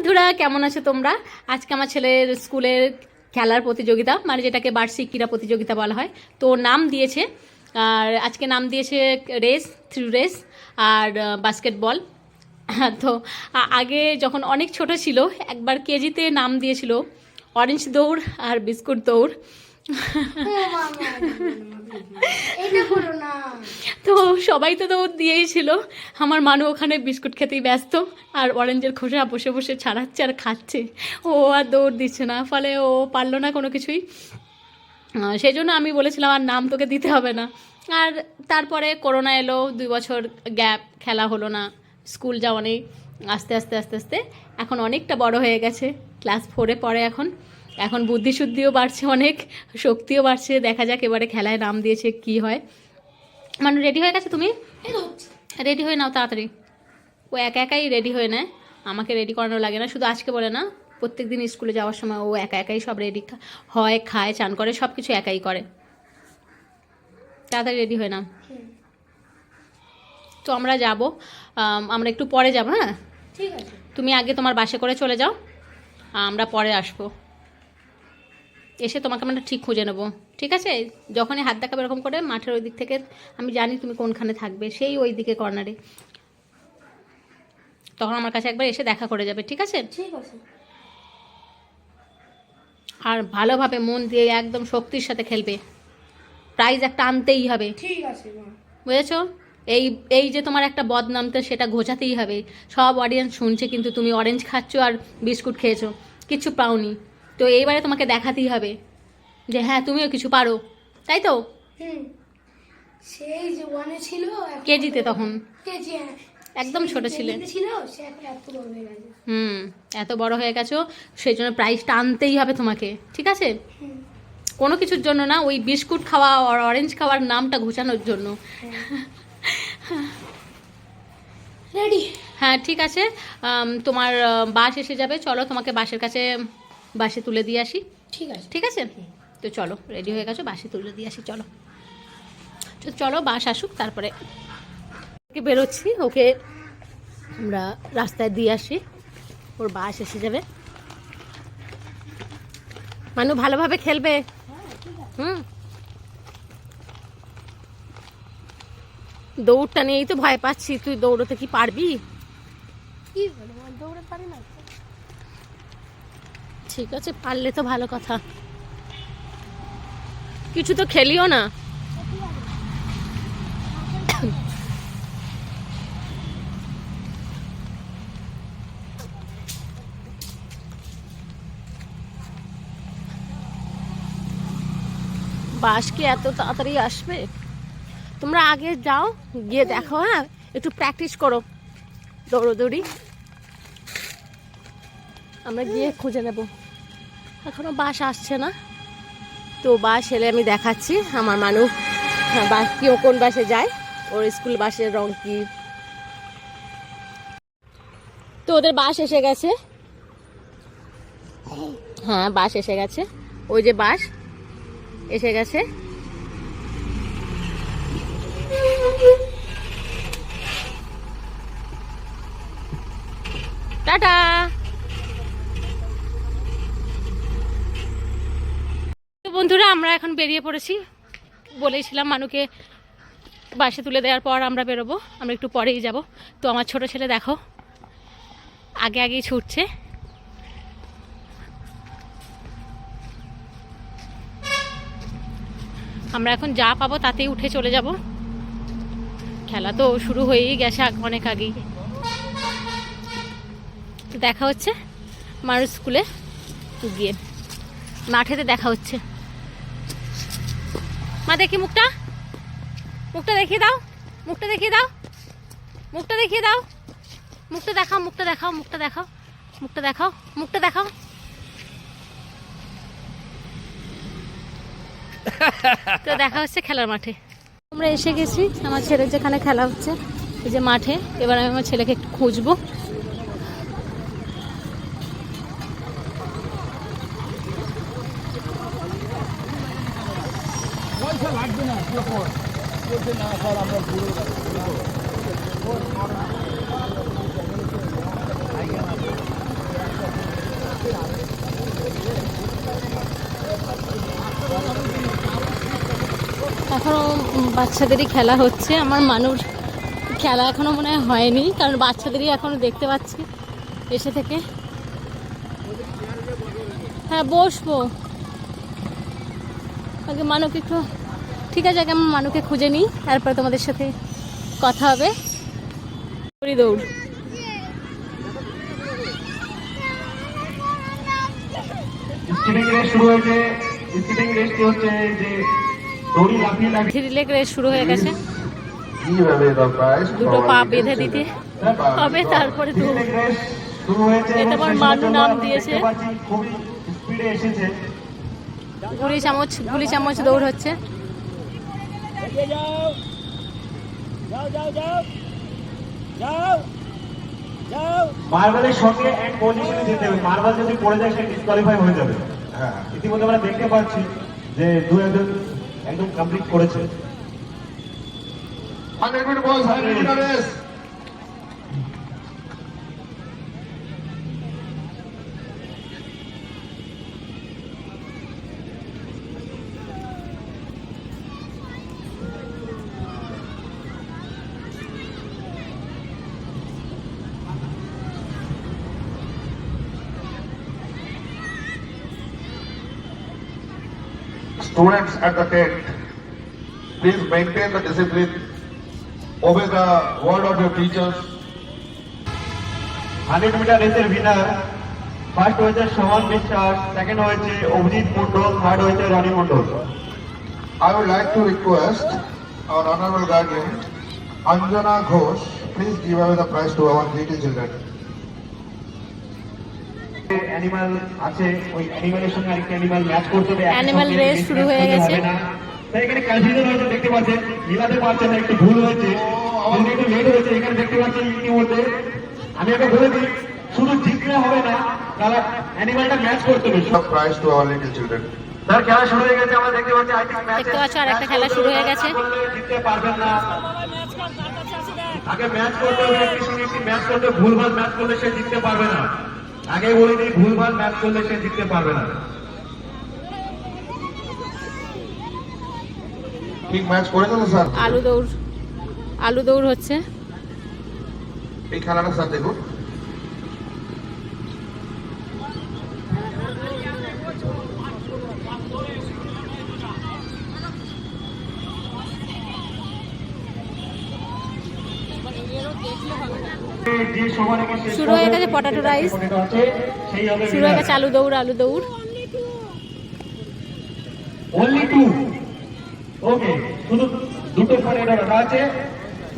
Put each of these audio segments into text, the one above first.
বন্ধুরা, কেমন আছো তোমরা? আজকে আমার ছেলের স্কুলের খেলার প্রতিযোগিতা মানে যেটাকে বার্ষিক ক্রীড়া প্রতিযোগিতা বলা হয়। তো নাম দিয়েছে, আর আজকে নাম দিয়েছে রেস, থ্রি রেস, আর বাস্কেটবল। তো আগে যখন অনেক ছোট ছিল, একবার কেজিতে নাম দিয়েছিল, অরেঞ্জ দৌড় আর বিস্কুট দৌড়। তো সবাই তো দৌড় দিয়েই ছিল। আমার মানু ওখানে বিস্কুট খেতেই ব্যস্ত, আর অরেঞ্জের খোসা বসে বসে ছাড়াচ্ছে আর খাচ্ছে। ও আর দৌড় দিচ্ছে না, ফলে ও পারল না কোনো কিছুই। সেই জন্য আমি বলেছিলাম, আর নাম তোকে দিতে হবে না। আর তারপরে করোনা এলো, দুই বছর গ্যাপ, খেলা হলো না, স্কুল যাওয়া নেই। আস্তে আস্তে আস্তে আস্তে, এখন অনেকটা বড় হয়ে গেছে। ক্লাস ফোরে পড়ে এখন। এখন বুদ্ধিশুদ্ধিও বাড়ছে অনেক শক্তিও বাড়ছে। দেখা যাক এবারে খেলায় নাম দিয়েছে কি হয়। মানে রেডি হয়ে গেছে তুমি? রেডি হয়ে নাও তাড়াতাড়ি। ও একা একাই রেডি হয়ে নেয়। আমাকে রেডি করানো লাগে না শুধু আজকে বলে না প্রত্যেক দিন স্কুলে যাওয়ার সময় ও একা একাই সব রেডি হয় খায় চান করে সব কিছু একাই করে। তাড়াতাড়ি রেডি হয়ে নাও। তো আমরা যাব আমরা একটু পরে যাব হ্যাঁ? ঠিক আছে। তুমি আগে তোমার বাসে করে চলে যাও আমরা পরে আসব। এসে তোমাকে আমরা ঠিক খুঁজে নেব ঠিক আছে? যখনই হাত দেখাবে এরকম করে মাঠের ওই দিক থেকে আমি জানি তুমি কোনখানে থাকবে সেই ওই দিকে কর্নারে তখন আমার কাছে একবার এসে দেখা করে যাবে ঠিক আছে? ঠিক আছে। আর ভালোভাবে মন দিয়ে একদম শক্তির সাথে খেলবে। প্রাইজ একটা আনতেই হবে। ঠিক আছে বুঝেছ? এই এই যে তোমার একটা বদনাম তো সেটা ঘোচাতেই হবে। সব অডিয়েন্স শুনছে কিন্তু তুমি অরেঞ্জ খাচ্ছ আর বিস্কুট খেয়েছো। কিচ্ছু পাওনি। তো এইবারে তোমাকে দেখাতেই হবে যে হ্যাঁ তুমিও কিছু পারো। তাই তো? সেই যে ওয়ানে ছিল কেজিতে তখন। কেজি হ্যাঁ। একদম ছোট ছিলে। ছিল সে এখন এত বড় হয়ে গেছে। হুম এত বড় হয়ে গেছো সেই জন্য প্রাইসটা আনতেই হবে তোমাকে ঠিক আছে? কোনো কিছুর জন্য না ওই বিস্কুট খাওয়া আর অরেঞ্জ খাওয়ার নামটা ঘোচানোর জন্য। রেডি। হ্যাঁ ঠিক আছে। তোমার বাস এসে যাবে চলো তোমাকে বাসের কাছে বাসে তুলে দিয়ে আসি। ঠিক আছে। ঠিক আছে? তো চলো রেডি হয়ে গেছো? বাসে তুলে দিয়ে আসি চলো। তো চলো বাস আসুক তারপরে ওকে বেরোচ্ছি ওকে আমরা রাস্তায় দিয়ে আসি। ওর বাস এসে যাবে। মানু ভালোভাবে খেলবে? হুম। দৌড়টা নিয়েই তো ভয় পাচ্ছি। তুই দৌড়তে কি পারবি? কি দৌড়ে পারি না ঠিক আছে, পারলে তো ভালো কথা। কিছু তো খেলিও না। বাস কি এত তাড়াতাড়ি আসবে? তোমরা আগে যাও, গিয়ে দেখো হ্যাঁ? একটু প্র্যাকটিস করো। দৌড়োদৌড়ি। আমরা গিয়ে খুঁজে নেব। এখনও বাস আসছে না। তো বাস এলে আমি দেখাচ্ছি আমার মানুষ হ্যাঁ, বাস কি ও কোন বাসে যায় ওর স্কুল বাসের রং কি। তো ওদের বাস এসে গেছে। হ্যাঁ বাস এসে গেছে। ওই যে বাস এসে গেছে। টাটা! বন্ধুরা, আমরা এখন বেরিয়ে পড়েছি। বলেছিলাম মানুকে বাসে তুলে দেওয়ার পর আমরা বেরোবো। আমরা একটু পরেই যাব। তো আমার ছোট ছেলে, দেখো, আগে আগেই ছুটছে। আমরা এখন যা পাবো তাতেই উঠে চলে যাব। খেলা তো শুরু হয়েই গেছে অনেক আগেই। দেখা হচ্ছে মানুষ স্কুলে গিয়ে। মাঠেতে দেখা হচ্ছে। মা, দেখি মুখটা। মুখটা দেখিয়ে দাও। মুখটা দেখিয়ে দাও। মুখটা দেখিয়ে দাও। মুখটা দেখাও মুখটা দেখাও মুখটা দেখাও। মুখটা দেখাও মুখটা দেখাও। তো দেখা হচ্ছে খেলার মাঠে। আমরা এসে গেছি, আমার ছেলের যেখানে খেলা হচ্ছে, এই যে মাঠে। এবার আমি আমার ছেলেকে একটু খুঁজবো। লাগবে না বলছে না স্যার আমরা ঘুরে এখনও বাচ্চাদেরই খেলা হচ্ছে, আমার মানুষ খেলা এখনও মনে হয়নি, কারণ বাচ্চাদেরই এখনও দেখতে পাচ্ছি এসে থেকে। হ্যাঁ বসবো। আগে মানব একটু ঠিক আছে আগে আমার মানুকে খুঁজে নিই তারপরে তোমাদের সাথে কথা হবে। দৌড়ি রেস শুরু হয়ে গেছে। দুটো পা our বেঁধে দিতে হবে তারপরে এটা আমার মানু নাম দিয়েছে। গুলি চামচ গুলি চামচ দৌড় হচ্ছে। মার্বেলের সঙ্গে এক পজিশনে যেতে হবে। মার্বেল যদি পড়ে যায় সে ডিসকোয়ালিফাই হয়ে যাবে। হ্যাঁ। ইতিমধ্যে আমরা দেখতে পাচ্ছি যে দু একজন একদম কমপ্লিট করেছে। 100 meter boys Students at the tent, please maintain the discipline, obey the word of your teachers. Hundred meter রেসের winner first হয়েছে সোহান বিশ্বাস সেকেন্ড হয়েছে অভিজিৎ মন্ডল থার্ড হয়েছে Roni Mondal I would like to request our honorable guardian, Anjana Ghosh, please give away the prize to our little children. Animal আছে ওই অ্যানিমালের সঙ্গে আরেকটা animal match করতে হবে race match শুরু হয়ে গেছে। তাই এখানে কনফিউশন হয়েছে দেখতে পাচ্ছেন মিলাতে পারছেন না একটু ভুল হয়েছে। আমাদের একটু লেট হয়েছে এখানে দেখতে পাচ্ছেন ইতিমধ্যে। আমি একটা বলে দিই শুধু জিতলে হবে না তারা অ্যানিমালটা ম্যাচ করতে হবে। The prize to our little children. তার খেলা শুরু হয়ে গেছে আমরা দেখতে পাচ্ছি আই ম্যাচ দেখতে পাচ্ছ আরেকটা খেলা শুরু হয়ে গেছে। জিততে পারবেন না। আগে ম্যাচ করতে হবে একটি সঙ্গে একটি ম্যাচ করতে ভুলভাল ম্যাচ করলে সে জিততে পারবে না। আগে বলিনি দিই ভুলভাল ম্যাচ করলে সে জিততে পারবে না। ঠিক ম্যাচ করেছে তো স্যার? আলু দৌড় আলু দৌড় হচ্ছে। এই খেলাটা স্যার দেখুন। শুরু হয়ে গেছে সেই হবে শুরু হয়ে গেছে আলু দৌড় আলু দৌড়। অনলি টু ওকে শুধু দুটো পটেটো রাখা আছে।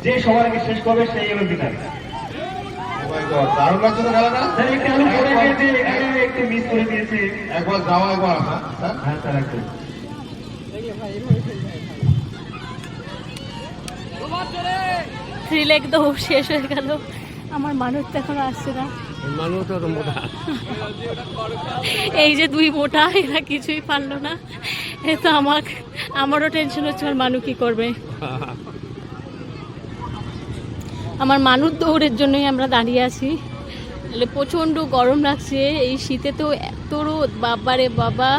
যে সবার আগে শেষ করবে সেই হবে বিনার my দারুণ লাগছে তো খেলাটা। একটু আলু পড়ে গিয়েছে এখানে একটু মিস করে দিয়েছে। একবার যাওয়া একবার আসা হ্যাঁ স্যার একটু। রিলেক দৌড় শেষ হয়ে গেল। আমার মানুষ তো এখনও আসছে না। এই যে দুই মোটা এরা কিছুই পারল না। এ তো আমার আমারও টেনশন হচ্ছে আমার মানু কি করবে? আমার মানুষ দৌড়ের জন্যই আমরা দাঁড়িয়ে আছি। তাহলে প্রচণ্ড গরম লাগছে এই শীতে তো এত রোদ বাবারে বাবা।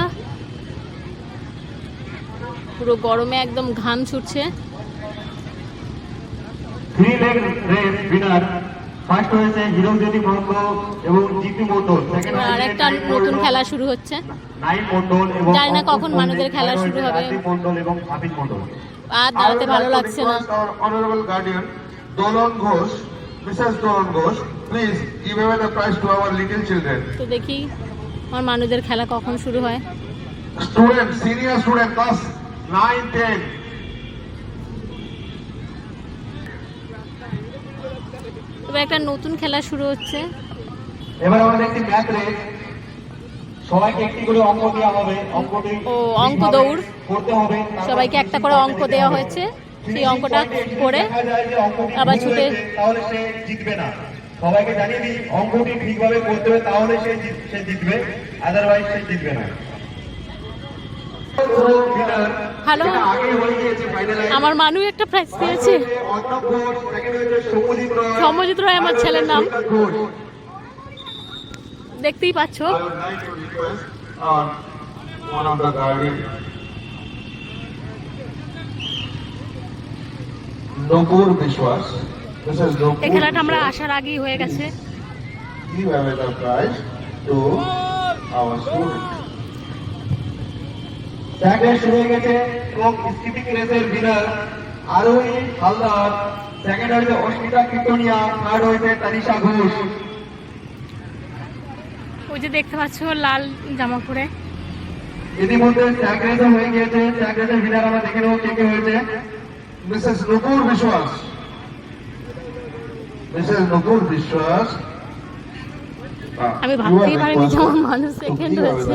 পুরো গরমে একদম ঘাম ছুটছে। ফার্স্ট হয়েছে মন্ডল এবং জিতু মন্ডল। সেকেন্ড এবার আরেকটা নতুন খেলা শুরু হচ্ছে। নাইন মন্ডল এবং জানি না কখন মানুষদের খেলা শুরু হবে। মন্ডল এবং হাবিব মন্ডল। আর দাঁড়াতে ভালো লাগছে না। Ghosh, Mrs. Dolan Ghosh, please give away the prize to our তো দেখি আমার মানুষদের খেলা কখন শুরু হয়। Student, senior student, class 9, 10. এবার একটা নতুন খেলা শুরু হচ্ছে। এবার আমাদের একটি ম্যাথ রেস সবাইকে একটি করে অঙ্ক দেওয়া হবে। অঙ্কটি ও, অঙ্ক দৌড়। করতে হবে। সবাইকে একটা করে অঙ্ক দেওয়া হয়েছে। সেই অঙ্কটা করে আবার ছুটে- তাহলে সে জিতবে না। সবাইকে জানিয়ে দিই অঙ্কটি ঠিকভাবে করতে হবে তাহলে সে সে জিতবে। আদারওয়াইজ সে জিতবে না। হ্যালো আমার মানু একটা প্রাইজ পেয়েছে সমজিত রায়। আমার ছেলের নাম। দেখতেই পাচ্ছ। এই খেলাটা আমরা আসার আগেই হয়ে গেছে। ট্র্যাক রেস শুরু হয়ে গেছে এবং skipping রেসের winner Arohi Haldar second Asmita Kirtania third হয়েছে তানিশা ঘোষ। ওই যে দেখতে পাচ্ছ লাল জামা পরে ইতিমধ্যে হয়ে গিয়েছে রেসের আমরা দেখে নেব কে কে হয়েছে। uh, আমি ভাবতেই পারিনি যে মানুষ সেকেন্ড হয়েছে।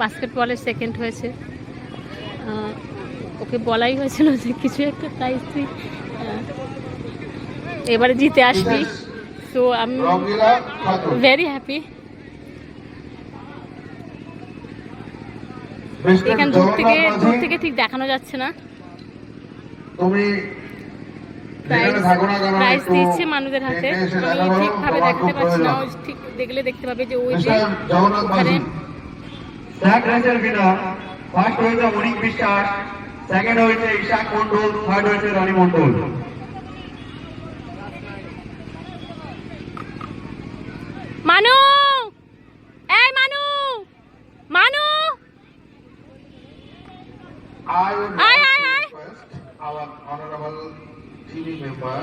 বাস্কেটবলে সেকেন্ড হয়েছে। ওকে বলাই হয়েছিল যে কিছু একটা প্রাইজ তুই এবারে জিতে আসবি. তো আমি ভেরি হ্যাপি. এখান দূর থেকে দূর থেকে ঠিক দেখানো যাচ্ছে না। তুমি প্রাইজ দিচ্ছে মানুষের হাতে। আমি ঠিকভাবে দেখতে পাচ্ছি না। ঠিক দেখলে দেখতে পাবে যে ওই যে ট্র্যাক রেসের উইনার ফার্স্ট হয়েছে অনিক বিশ্বাস সেকেন্ড হয়েছে ঈশাক মন্ডল থার্ড হয়েছে রনি মন্ডল মানু এই মানু মানু to aye. request our honorable TV member,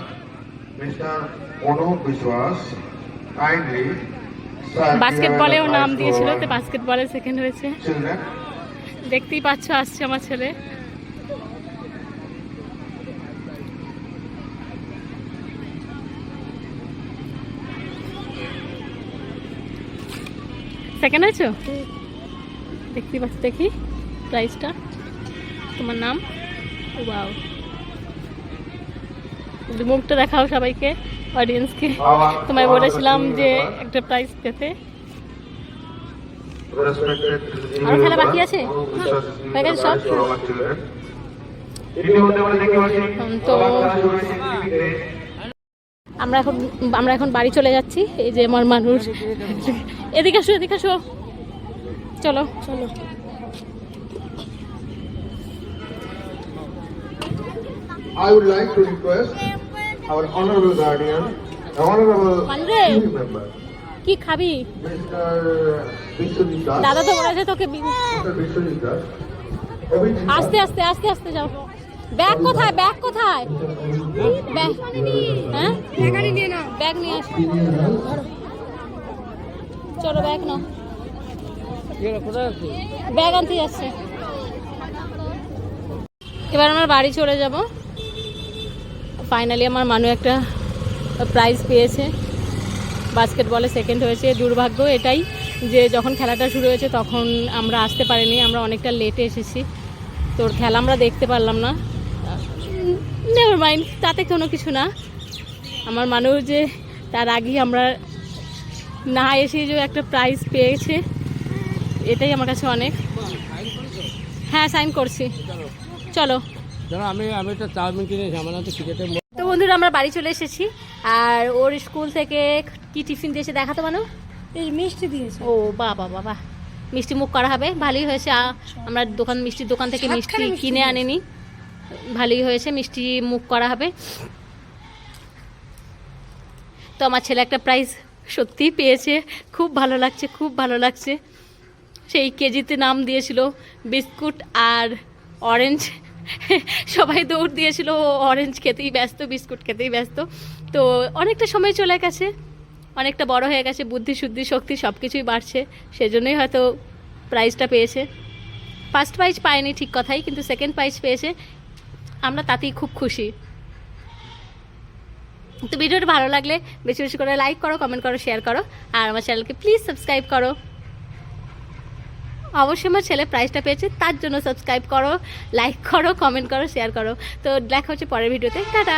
Mr. Anup Biswas, kindly বাস্কেটবলেও নাম দিয়েছিল তো বাস্কেটবলে সেকেন্ড হয়েছে। দেখতেই পাচ্ছ আসছে আমার ছেলে। সেকেন্ড হয়েছো? দেখতেই পাচ্ছ দেখি। প্রাইসটা তোমার নাম? ওয়াও মুখটা দেখাও সবাইকে। অডিয়েন্সকে তোমায় বলেছিলাম যে একটা প্রাইজ পেতে। আরও খেলা বাকি আছে? giving হয়ে গেছে সব? তো- আমরা এখন আমরা এখন বাড়ি চলে যাচ্ছি এই যে আমার মানুষ। এদিকে আসো এদিকে আসো। চলো চলো। I would like to request our honorable guardian, the honorable Mande. Member, কি খাবি. দাদা তো বলেছে তোকে আস্তে আস্তে আস্তে আস্তে যাও ব্যাগ কোথায় ব্যাগ কোথায় ব্যাগ হ্যাঁ ব্যাগ নিয়ে আস চলো ব্যাগ নাও ব্যাগ আনতে যাচ্ছে এবার আমরা বাড়ি চলে যাব ফাইনালি আমার মানু একটা প্রাইজ পেয়েছে। বাস্কেটবলে সেকেন্ড হয়েছে। দুর্ভাগ্য এটাই যে যখন খেলাটা শুরু হয়েছে তখন আমরা আসতে পারিনি। আমরা অনেকটা লেটে এসেছি। তোর খেলা আমরা দেখতে পারলাম না। নেভার মাইন্ড তাতে কোনো কিছু না। আমার মানুষ যে তার আগেই আমরা না এসে যে একটা প্রাইজ পেয়েছে, এটাই আমার কাছে অনেক। হ্যাঁ সাইন করছি। চলো। জানো আমি আমি একটা চাউমিন কিনেছি আমার তো বন্ধুরা আমরা বাড়ি চলে এসেছি। আর ওর স্কুল থেকে কি টিফিন দিয়েছে দেখাতো মানু এই মিষ্টি দিয়েছে। ও বাবা বাবা। মিষ্টি মুখ করা হবে ভালোই হয়েছে। আমরা দোকান মিষ্টির দোকান থেকে মিষ্টি কিনে আনিনি। ভালোই হয়েছে মিষ্টি মুখ করা হবে। তো আমার ছেলে একটা প্রাইজ সত্যিই পেয়েছে। খুব ভালো লাগছে খুব ভালো লাগছে। সেই কেজিতে নাম দিয়েছিল বিস্কুট আর অরেঞ্জ সবাই দৌড় দিয়েছিল অরেঞ্জ খেতেই ব্যস্ত, বিস্কুট খেতেই ব্যস্ত। তো অনেকটা সময় চলে গেছে, অনেকটা বড় হয়ে গেছে, বুদ্ধি, শুদ্ধি, শক্তি সব কিছুই বাড়ছে, সেজন্যই হয়তো প্রাইজটা পেয়েছে। ফার্স্ট প্রাইজ পায়নি ঠিক কথাই, কিন্তু সেকেন্ড প্রাইজ পেয়েছে, আমরা তাতেই খুব খুশি। তো ভিডিওটা ভালো লাগলে বেশি বেশি করে লাইক করো কমেন্ট করো শেয়ার করো, আর আমার চ্যানেলকে প্লিজ সাবস্ক্রাইব করো। অবশ্যই আমার ছেলে প্রাইজটা পেয়েছে, তার জন্য সাবস্ক্রাইব করো লাইক করো কমেন্ট করো শেয়ার করো। তো দেখা হচ্ছে পরের ভিডিওতে। টাটা!